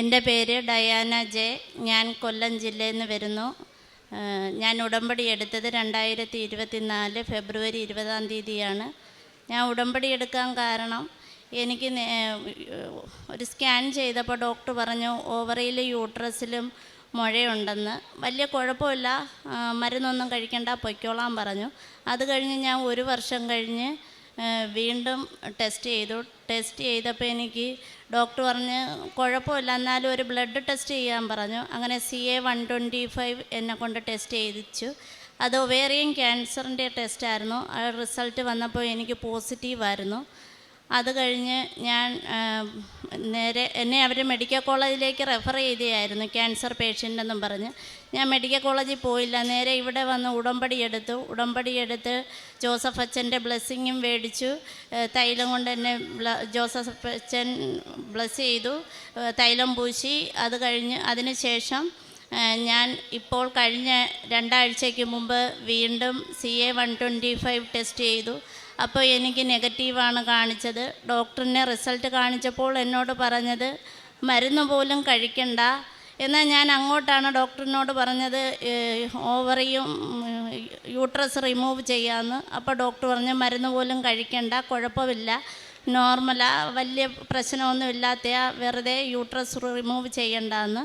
എന്റെ പേര് Diana J. ഞാൻ കൊല്ലം ജില്ലയിൽ നിന്ന് വരുന്നു. ഞാൻ ഉടമ്പടി എടുത്തത് രണ്ടായിരത്തി ഇരുപത്തിനാല് ഫെബ്രുവരി ഇരുപതാം തീയതിയാണ്. ഞാൻ ഉടമ്പടി എടുക്കാൻ കാരണം എനിക്ക് ഒരു സ്കാൻ ചെയ്തപ്പോൾ ഡോക്ടർ പറഞ്ഞു ഓവറിയിലും യൂട്രസിലും മുഴയുണ്ടെന്ന്. വലിയ കുഴപ്പമില്ല. മരുന്നൊന്നും കഴിക്കണ്ട പൊയ്ക്കോളാൻ പറഞ്ഞു. അത് കഴിഞ്ഞ് ഞാൻ ഒരു വർഷം കഴിഞ്ഞ് വീണ്ടും ടെസ്റ്റ് ചെയ്തു. ടെസ്റ്റ് ചെയ്തപ്പോൾ എനിക്ക് ഡോക്ടർ പറഞ്ഞ് കുഴപ്പമില്ല എന്നാലും ഒരു ബ്ലഡ് ടെസ്റ്റ് ചെയ്യാൻ പറഞ്ഞു. അങ്ങനെ C A one twenty five എന്നെ കൊണ്ട് ടെസ്റ്റ് ചെയ്തിച്ചു അത് ഒവേറിയൻ ക്യാൻസറിന്റെ ടെസ്റ്റായിരുന്നു ആ റിസൾട്ട് വന്നപ്പോൾ എനിക്ക് പോസിറ്റീവായിരുന്നു അത് കഴിഞ്ഞ് ഞാൻ നേരെ എന്നെ അവർ മെഡിക്കൽ കോളേജിലേക്ക് റെഫർ ചെയ്തതായിരുന്നു ക്യാൻസർ പേഷ്യന്റ് എന്നും പറഞ്ഞ്. ഞാൻ മെഡിക്കൽ കോളേജിൽ പോയില്ല. നേരെ ഇവിടെ വന്ന് ഉടമ്പടി എടുത്തു. ഉടമ്പടി എടുത്ത് ജോസഫ് അച്ഛന്റെ ബ്ലെസ്സിങ്ങും മേടിച്ചു. തൈലം കൊണ്ട് എന്നെ ജോസഫ് അച്ഛൻ ബ്ലെസ് ചെയ്തു. തൈലം പൂശി. അത് കഴിഞ്ഞ് അതിന് ശേഷം ഞാൻ ഇപ്പോൾ കഴിഞ്ഞ രണ്ടാഴ്ചയ്ക്ക് മുമ്പ് വീണ്ടും C A one twenty five test ചെയ്തു. അപ്പോൾ എനിക്ക് നെഗറ്റീവാണ് കാണിച്ചത്. ഡോക്ടറിനെ റിസൾട്ട് കാണിച്ചപ്പോൾ എന്നോട് പറഞ്ഞത് മരുന്ന് പോലും കഴിക്കണ്ട. എന്നാൽ ഞാൻ അങ്ങോട്ടാണ് ഡോക്ടറിനോട് പറഞ്ഞത് ഓവറിയും യൂട്രസ് റിമൂവ് ചെയ്യാമെന്ന് അപ്പോൾ ഡോക്ടർ പറഞ്ഞു മരുന്ന് പോലും കഴിക്കണ്ട കുഴപ്പമില്ല. നോർമലാ വലിയ പ്രശ്നമൊന്നും വെറുതെ യൂട്രസ് റിമൂവ് ചെയ്യണ്ടെന്ന്.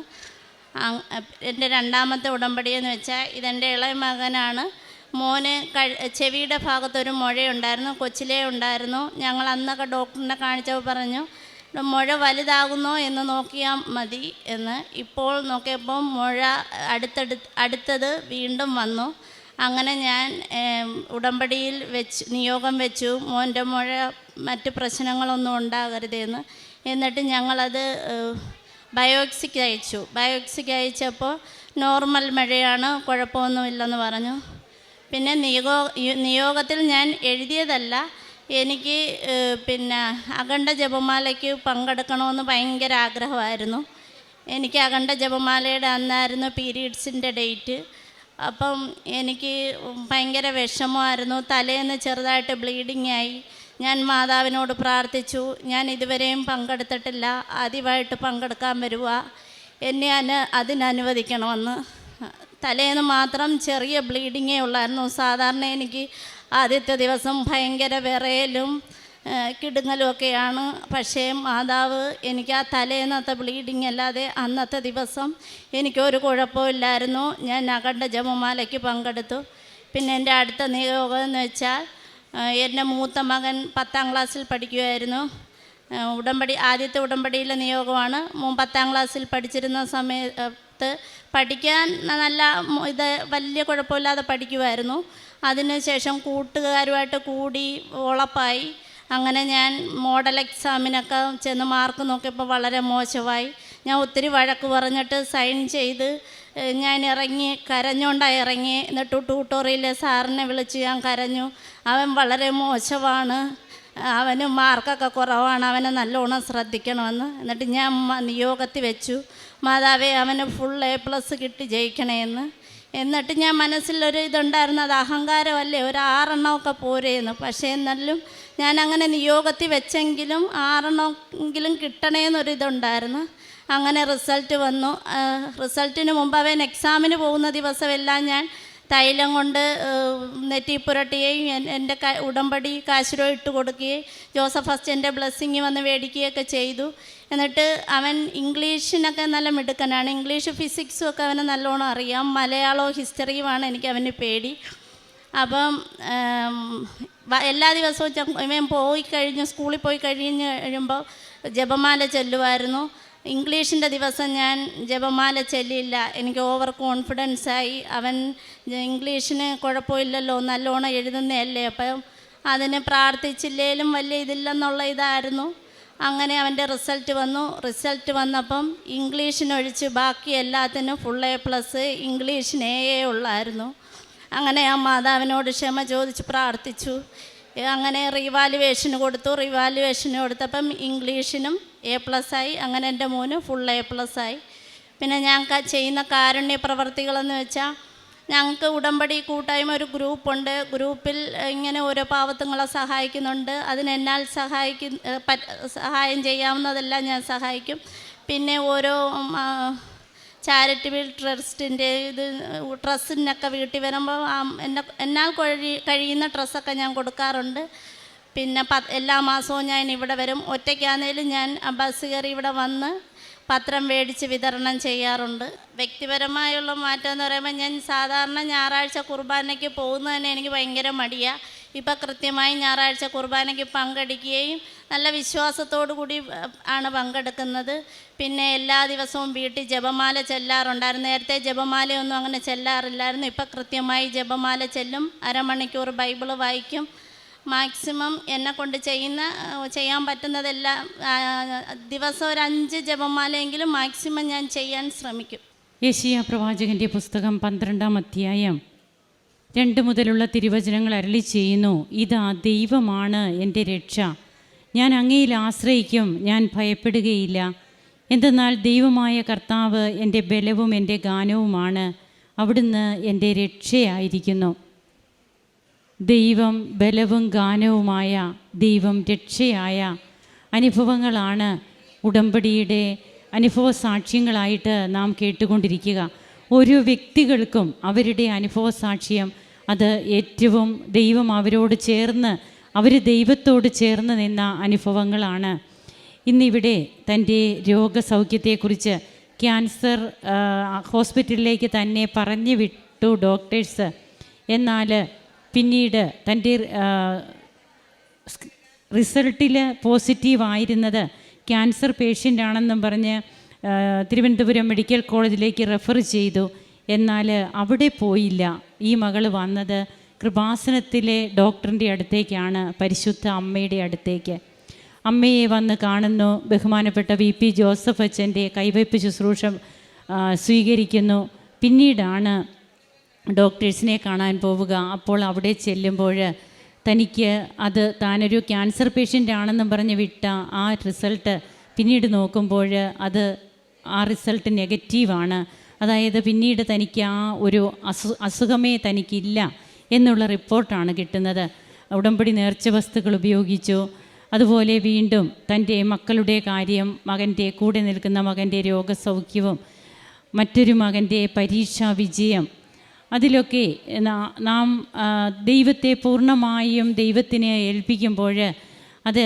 എന്റെ രണ്ടാമത്തെ ഉടമ്പടി എന്ന് വെച്ചാൽ ഇതെന്റെ ഇളയ മകനാണ്. മോന് ചെവിയുടെ ഭാഗത്തൊരു മുഴയുണ്ടായിരുന്നു കൊച്ചിലേ ഉണ്ടായിരുന്നു. ഞങ്ങൾ അന്നൊക്കെ ഡോക്ടറിനെ കാണിച്ചപ്പോൾ പറഞ്ഞു മുഴ വലുതാകുന്നോ എന്ന് നോക്കിയാൽ മതി എന്ന്. ഇപ്പോൾ നോക്കിയപ്പോൾ മുഴ അടുത്തടു അടുത്തത് വീണ്ടും വന്നു. അങ്ങനെ ഞാൻ ഉടമ്പടിയിൽ വെച്ച് നിയോഗം വെച്ചു. മോന്റെ മുഴ മറ്റ് പ്രശ്നങ്ങളൊന്നും ഉണ്ടാകരുതെന്ന് എന്നിട്ട് ഞങ്ങളത് ബയോക്സിക്ക് അയച്ചു. ബയോക്സിക്ക് അയച്ചപ്പോൾ നോർമൽ മഴയാണ് കുഴപ്പമൊന്നുമില്ലെന്ന് പറഞ്ഞു. പിന്നെ നിയോഗ നിയോഗത്തിൽ ഞാൻ എഴുതിയതല്ല. എനിക്ക് പിന്നെ അഖണ്ഡ ജപമാലയ്ക്ക് പങ്കെടുക്കണമെന്ന് ഭയങ്കര ആഗ്രഹമായിരുന്നു. എനിക്ക് അഖണ്ഡ ജപമാലയുടെ അന്നായിരുന്നു പീരീഡ്സിന്റെ ഡേറ്റ്. അപ്പം എനിക്ക് ഭയങ്കര വിഷമമായിരുന്നു. തലേന്ന് ചെറുതായിട്ട് ബ്ലീഡിങ് ആയി ഞാൻ മാതാവിനോട് പ്രാർത്ഥിച്ചു. ഞാൻ ഇതുവരെയും പങ്കെടുത്തിട്ടില്ല. ആദ്യമായിട്ട് പങ്കെടുക്കാൻ വരുക എന്നെ അന് അതിനനുവദിക്കണമെന്ന്. തലേന്ന് മാത്രം ചെറിയ ബ്ലീഡിങ്ങേ ഉള്ളായിരുന്നു. സാധാരണ എനിക്ക് ആദ്യത്തെ ദിവസം ഭയങ്കര വിറയലും കിടുങ്ങലും ഒക്കെയാണ്. പക്ഷേ മാതാവ് എനിക്ക് ആ തലേന്നത്തെ ബ്ലീഡിങ് അല്ലാതെ അന്നത്തെ ദിവസം എനിക്കൊരു കുഴപ്പമില്ലായിരുന്നു ഞാൻ നഗണ്ട ജപമാലയ്ക്ക് പങ്കെടുത്തു. പിന്നെ എന്റെ അടുത്ത നിയോഗം എന്ന് വെച്ചാൽ എന്റെ മൂത്ത മകൻ പത്താം ക്ലാസ്സിൽ പഠിക്കുമായിരുന്നു ഉടമ്പടി ആദ്യത്തെ ഉടമ്പടിയിലെ നിയോഗമാണ്. പത്താം ക്ലാസ്സിൽ പഠിച്ചിരുന്ന സമയത്ത് പഠിക്കാൻ നല്ല ഇത് വലിയ കുഴപ്പമില്ലാതെ പഠിക്കുമായിരുന്നു അതിനുശേഷം കൂട്ടുകാരുമായിട്ട് കൂടി ഉളപ്പായി. അങ്ങനെ ഞാൻ മോഡൽ എക്സാമിനൊക്കെ ചെന്ന് മാർക്ക് നോക്കിയപ്പോൾ വളരെ മോശമായി. ഞാൻ ഒത്തിരി വഴക്ക് പറഞ്ഞിട്ട് സൈൻ ചെയ്ത് ഞാൻ ഇറങ്ങി കരഞ്ഞുകൊണ്ടായി ഇറങ്ങി എന്നിട്ട് ട്യൂട്ടോറിയലിലെ സാറിനെ വിളിച്ച് ഞാൻ കരഞ്ഞു. അവൻ വളരെ മോശമാണ്. അവന് മാർക്കൊക്കെ കുറവാണ് അവനെ നല്ലോണം ശ്രദ്ധിക്കണമെന്ന്. എന്നിട്ട് ഞാൻ നിയോഗത്തിൽ വെച്ചു. മാതാവേ അവന് ഫുൾ എ പ്ലസ് കിട്ടി ജയിക്കണേന്ന്. എന്നിട്ട് ഞാൻ മനസ്സിലൊരു ഇതുണ്ടായിരുന്നു അത് അഹങ്കാരമല്ലേ? ഒരു ആറെണ്ണമൊക്കെ പോരേന്ന്. പക്ഷേ എന്നാലും ഞാൻ അങ്ങനെ നിയോഗത്തിൽ വെച്ചെങ്കിലും ആറെണ്ണമെങ്കിലും കിട്ടണേന്നൊരു ഇതുണ്ടായിരുന്നു. അങ്ങനെ റിസൾട്ട് വന്നു. റിസൾട്ടിന് മുമ്പ് അവൻ എക്സാമിന് പോകുന്ന ദിവസമെല്ലാം ഞാൻ തൈലം കൊണ്ട് നെറ്റി പുരട്ടുകയും എന്റെ ഉടമ്പടി കാശുരോ ഇട്ട് കൊടുക്കുകയും ജോസഫ് അസ്റ്റന്റെ ബ്ലെസ്സിങ് വന്ന് മേടിക്കുകയൊക്കെ ചെയ്തു. എന്നിട്ട് അവൻ ഇംഗ്ലീഷിനൊക്കെ നല്ല മിടുക്കനാണ്. ഇംഗ്ലീഷ് ഫിസിക്സും ഒക്കെ അവന് നല്ലോണം അറിയാം. മലയാളവും ഹിസ്റ്ററിയുമാണ് എനിക്ക് അവന് പേടി. അപ്പം എല്ലാ ദിവസവും ഇവൻ പോയി കഴിഞ്ഞ് സ്കൂളിൽ പോയി കഴിഞ്ഞ് കഴിയുമ്പോൾ ജപമാല ചെല്ലുമായിരുന്നു. ഇംഗ്ലീഷിന്റെ ദിവസം ഞാൻ ജപമാല ചെല്ലിയില്ല. എനിക്ക് ഓവർ കോൺഫിഡൻസ് ആയി. അവൻ ഇംഗ്ലീഷിന് കുഴപ്പമില്ലല്ലോ നല്ലോണം എഴുതുന്നതല്ലേ. അപ്പം അതിന് പ്രാർത്ഥിച്ചില്ലേലും വലിയ ഇതില്ലെന്നുള്ള ഇതായിരുന്നു. അങ്ങനെ അവന്റെ റിസൾട്ട് വന്നു. റിസൾട്ട് വന്നപ്പം ഇംഗ്ലീഷിനൊഴിച്ച് ബാക്കി എല്ലാത്തിനും ഫുൾ എ പ്ലസ് ഇംഗ്ലീഷിന് എ ഉള്ളായിരുന്നു. അങ്ങനെ ആ മാതാവിനോട് ക്ഷമ ചോദിച്ച് പ്രാർത്ഥിച്ചു. അങ്ങനെ റിവാലുവേഷന് കൊടുത്തു. റിവാലുവേഷന് കൊടുത്തപ്പം ഇംഗ്ലീഷിനും എ പ്ലസ് ആയി. അങ്ങനെ എന്റെ മോന് ഫുൾ എ പ്ലസ് ആയി. പിന്നെ ഞാൻ ചെയ്യുന്ന കാരുണ്യ പ്രവർത്തികളെന്ന് വെച്ചാൽ ഞങ്ങൾക്ക് ഉടമ്പടി കൂട്ടായ്മ ഒരു ഗ്രൂപ്പുണ്ട് ഗ്രൂപ്പിൽ ഇങ്ങനെ ഓരോ പാവത്തുങ്ങളെ സഹായിക്കുന്നുണ്ട്. അതിനെന്നാൽ സഹായിക്കുന്ന സഹായം ചെയ്യാവുന്നതെല്ലാം ഞാൻ സഹായിക്കും. പിന്നെ ഓരോ ചാരിറ്റബിൾ ട്രസ്റ്റിന്റെ ഇത് ഡ്രസ്സിനൊക്കെ വീട്ടിൽ വരുമ്പോൾ എന്നെ എന്നാൽ കഴി കഴിയുന്ന ഡ്രസ്സൊക്കെ ഞാൻ കൊടുക്കാറുണ്ട്. പിന്നെ എല്ലാ മാസവും ഞാൻ ഇവിടെ വരും. ഒറ്റയ്ക്കാണേലും ഞാൻ ബസ് കയറി ഇവിടെ വന്ന് പത്രം മേടിച്ച് വിതരണം ചെയ്യാറുണ്ട്. വ്യക്തിപരമായുള്ള മാറ്റം എന്ന് പറയുമ്പോൾ ഞാൻ സാധാരണ ഞായറാഴ്ച കുർബാനയ്ക്ക് പോകുന്നത് തന്നെ എനിക്ക് ഭയങ്കര മടിയാണ് ഇപ്പം കൃത്യമായി ഞായറാഴ്ച കുർബാനയ്ക്ക് പങ്കെടുക്കുകയും നല്ല വിശ്വാസത്തോടു കൂടി ആണ് പങ്കെടുക്കുന്നത്. പിന്നെ എല്ലാ ദിവസവും വീട്ടിൽ ജപമാല ചെല്ലാറുണ്ടായിരുന്നു. നേരത്തെ ജപമാലയൊന്നും അങ്ങനെ ചെല്ലാറില്ലായിരുന്നു. ഇപ്പം കൃത്യമായി ജപമാല ചെല്ലും. അരമണിക്കൂർ ബൈബിൾ വായിക്കും. മാക്സിമം എന്നെ കൊണ്ട് ചെയ്യുന്ന ചെയ്യാൻ പറ്റുന്നതെല്ലാം ദിവസം ഒരു അഞ്ച് ജപമാലയെങ്കിലും മാക്സിമം ഞാൻ ചെയ്യാൻ ശ്രമിക്കും. യേശിയ പ്രവാചകന്റെ പുസ്തകം പന്ത്രണ്ടാം അധ്യായം രണ്ട് മുതലുള്ള തിരുവചനങ്ങൾ അരളി ചെയ്യുന്നു. ഇതാ ദൈവമാണ് എന്റെ രക്ഷ. ഞാൻ അങ്ങയിൽ ആശ്രയിക്കും ഞാൻ ഭയപ്പെടുകയില്ല. എന്തെന്നാൽ ദൈവമായ കർത്താവ് എന്റെ ബലവും എന്റെ ഗാനവുമാണ്. അവിടുന്ന് എന്റെ രക്ഷയായിരിക്കുന്നു. ദൈവം ബലവും ഗാനവുമായ ദൈവം രക്ഷയായ അനുഭവങ്ങളാണ് ഉടമ്പടിയുടെ അനുഭവ സാക്ഷ്യങ്ങളായിട്ട് നാം കേട്ടുകൊണ്ടിരിക്കുക. ഓരോ വ്യക്തികൾക്കും അവരുടെ അനുഭവ സാക്ഷ്യം അത് ഏറ്റവും ദൈവം അവരോട് ചേർന്ന് അവർ ദൈവത്തോട് ചേർന്ന് നിന്ന അനുഭവങ്ങളാണ്. ഇന്നിവിടെ തന്റെ രോഗസൗഖ്യത്തെക്കുറിച്ച് ക്യാൻസർ ഹോസ്പിറ്റലിലേക്ക് തന്നെ പറഞ്ഞു വിട്ടു ഡോക്ടേഴ്സ്. എന്നാൽ പിന്നീട് തന്റെ റിസൾട്ടിൽ പോസിറ്റീവ് ആയിരുന്നത് ക്യാൻസർ പേഷ്യന്റ് ആണെന്നും പറഞ്ഞ് തിരുവനന്തപുരം മെഡിക്കൽ കോളേജിലേക്ക് റെഫർ ചെയ്തു. എന്നാൽ അവിടെ പോയില്ല. ഈ മകൾ വന്നത് കൃപാസനത്തിലെ ഡോക്ടറിന്റെ അടുത്തേക്കാണ് പരിശുദ്ധ അമ്മയുടെ അടുത്തേക്ക്. അമ്മയെ വന്ന് കാണുന്നു. ബഹുമാനപ്പെട്ട വി പി ജോസഫ് അച്ഛന്റെ കൈവയ്പ് ശുശ്രൂഷ സ്വീകരിക്കുന്നു. പിന്നീടാണ് ഡോക്ടേഴ്സിനെ കാണാൻ പോവുക. അപ്പോൾ അവിടെ ചെല്ലുമ്പോൾ തനിക്ക് അത് താനൊരു ക്യാൻസർ പേഷ്യന്റ് ആണെന്നും പറഞ്ഞ് വിട്ട ആ റിസൾട്ട് പിന്നീട് നോക്കുമ്പോൾ അത് ആ റിസൾട്ട് നെഗറ്റീവാണ് അതായത് പിന്നീട് തനിക്ക് ആ ഒരു അസു അസുഖമേ തനിക്കില്ല എന്നുള്ള റിപ്പോർട്ടാണ് കിട്ടുന്നത്. ഉടമ്പടി നേർച്ച വസ്തുക്കൾ ഉപയോഗിച്ചു. അതുപോലെ വീണ്ടും തന്റെ മക്കളുടെ കാര്യം മകന്റെ കൂടെ നിൽക്കുന്ന മകന്റെ രോഗസൗഖ്യവും മറ്റൊരു മകന്റെ പരീക്ഷാ വിജയം അതിലൊക്കെ നാം ദൈവത്തെ പൂർണമായും ദൈവത്തിനെ ഏൽപ്പിക്കുമ്പോൾ അത്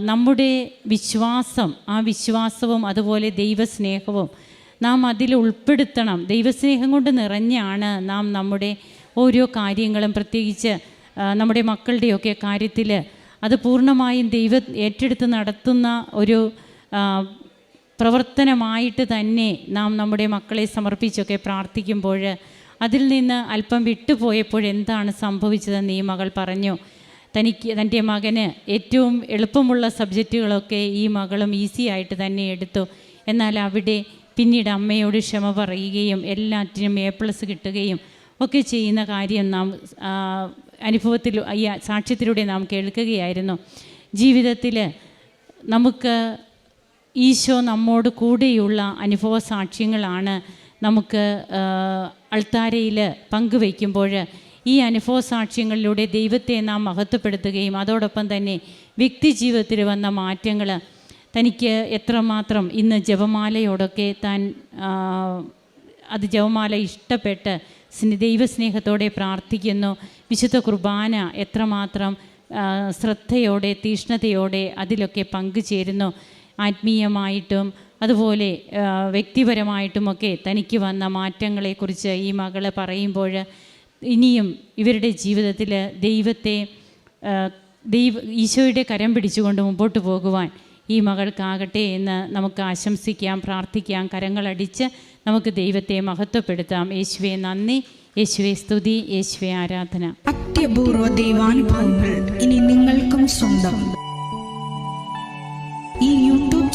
നമ്മുടെ വിശ്വാസം ആ വിശ്വാസവും അതുപോലെ ദൈവസ്നേഹവും നാം അതിൽ ഉൾപ്പെടുത്തണം. ദൈവസ്നേഹം കൊണ്ട് നിറഞ്ഞാണ് നാം നമ്മുടെ ഓരോ കാര്യങ്ങളും പ്രത്യേകിച്ച് നമ്മുടെ മക്കളുടെയൊക്കെ കാര്യത്തിൽ അത് പൂർണമായും ദൈവ ഏറ്റെടുത്ത് നടത്തുന്ന ഒരു പ്രവർത്തനമായിട്ട് തന്നെ നാം നമ്മുടെ മക്കളെ സമർപ്പിച്ചൊക്കെ പ്രാർത്ഥിക്കുമ്പോൾ അതിൽ നിന്ന് അല്പം വിട്ടുപോയപ്പോൾ എന്താണ് സംഭവിച്ചതെന്ന് ഈ മകൾ പറഞ്ഞു. തനിക്ക് തന്റെ മകന് ഏറ്റവും എളുപ്പമുള്ള സബ്ജക്റ്റുകളൊക്കെ ഈ മകളും ഈസി ആയിട്ട് തന്നെ എടുത്തു. എന്നാൽ അവിടെ പിന്നീട് അമ്മയോട് ക്ഷമ പറയുകയും എല്ലാറ്റിനും എ പ്ലസ് കിട്ടുകയും ഒക്കെ ചെയ്യുന്ന കാര്യം നാം അനുഭവത്തിൽ ഈ സാക്ഷ്യത്തിലൂടെ നാം കേൾക്കുകയായിരുന്നു. ജീവിതത്തിൽ നമുക്ക് ഈശോ നമ്മോട് കൂടെയുള്ള അനുഭവ സാക്ഷ്യങ്ങളാണ് നമുക്ക് അൾത്താരയിൽ പങ്കുവയ്ക്കുമ്പോൾ ഈ അനുഭവ സാക്ഷ്യങ്ങളിലൂടെ ദൈവത്തെ നാം മഹത്വപ്പെടുത്തുകയും അതോടൊപ്പം തന്നെ വ്യക്തി ജീവിതത്തിൽ വന്ന മാറ്റങ്ങൾ തനിക്ക് എത്രമാത്രം ഇന്ന് ജപമാലയോടൊക്കെ താൻ അത് ജപമാല ഇഷ്ടപ്പെട്ട് സ്നേ- ദൈവസ്നേഹത്തോടെ പ്രാർത്ഥിക്കുന്നു. വിശുദ്ധ കുർബാന എത്രമാത്രം ശ്രദ്ധയോടെ തീഷ്ണതയോടെ അതിലൊക്കെ പങ്കുചേരുന്നു. ആത്മീയമായിട്ടും അതുപോലെ വ്യക്തിപരമായിട്ടുമൊക്കെ തനിക്ക് വന്ന മാറ്റങ്ങളെക്കുറിച്ച് ഈ മകൾ പറയുമ്പോൾ ഇനിയും ഇവരുടെ ജീവിതത്തിൽ ദൈവത്തെ ദൈവ ഈശോയുടെ കരം പിടിച്ചുകൊണ്ട് മുമ്പോട്ട് പോകുവാൻ ഈ മകൾക്കാകട്ടെ എന്ന് നമുക്ക് ആശംസിക്കാം പ്രാർത്ഥിക്കാം കരങ്ങളടിച്ച് നമുക്ക് ദൈവത്തെ മഹത്വപ്പെടുത്താം. യേശുവെ നന്ദി. യേശുവെ സ്തുതി. യേശുവെ ആരാധന. അത്യപൂർവ ദൈവാനുഭവങ്ങൾ ഇനി നിങ്ങൾക്കും സ്വന്തം.